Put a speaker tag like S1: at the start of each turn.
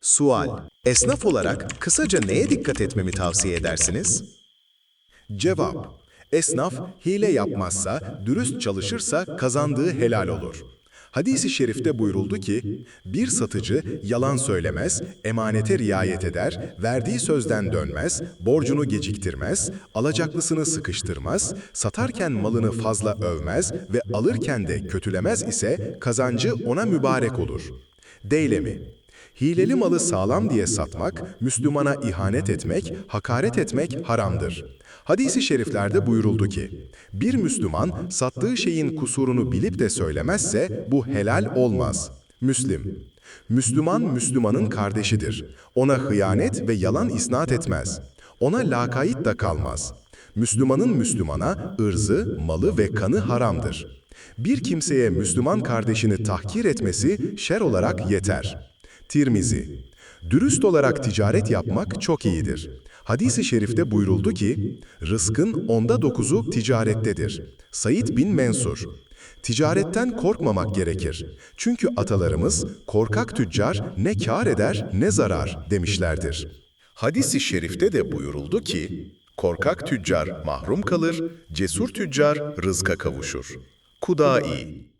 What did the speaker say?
S1: Sual. Esnaf olarak kısaca neye dikkat etmemi tavsiye edersiniz? Cevap. Esnaf hile yapmazsa, dürüst çalışırsa kazandığı helal olur. Hadis-i şerifte buyuruldu ki, bir satıcı yalan söylemez, emanete riayet eder, verdiği sözden dönmez, borcunu geciktirmez, alacaklısını sıkıştırmaz, satarken malını fazla övmez ve alırken de kötülemez ise kazancı ona mübarek olur. Deylemi Hileli malı sağlam diye satmak, Müslümana ihanet etmek, hakaret etmek haramdır. Hadis-i şeriflerde buyuruldu ki, bir Müslüman sattığı şeyin kusurunu bilip de söylemezse bu helal olmaz. Müslim Müslüman Müslümanın kardeşidir. Ona hıyanet ve yalan isnat etmez. Ona lakayt da kalmaz. Müslümanın Müslümana ırzı, malı ve kanı haramdır. Bir kimseye Müslüman kardeşini tahkir etmesi şer olarak yeter. Tirmizi Dürüst olarak ticaret yapmak çok iyidir. Hadis-i şerifte buyuruldu ki, rızkın onda dokuzu ticarettedir. Said bin Mensur Ticaretten korkmamak gerekir. Çünkü atalarımız korkak tüccar ne kar eder ne zarar demişlerdir. Hadis-i şerifte de buyuruldu ki, korkak tüccar mahrum kalır, cesur tüccar rızka kavuşur. Kudai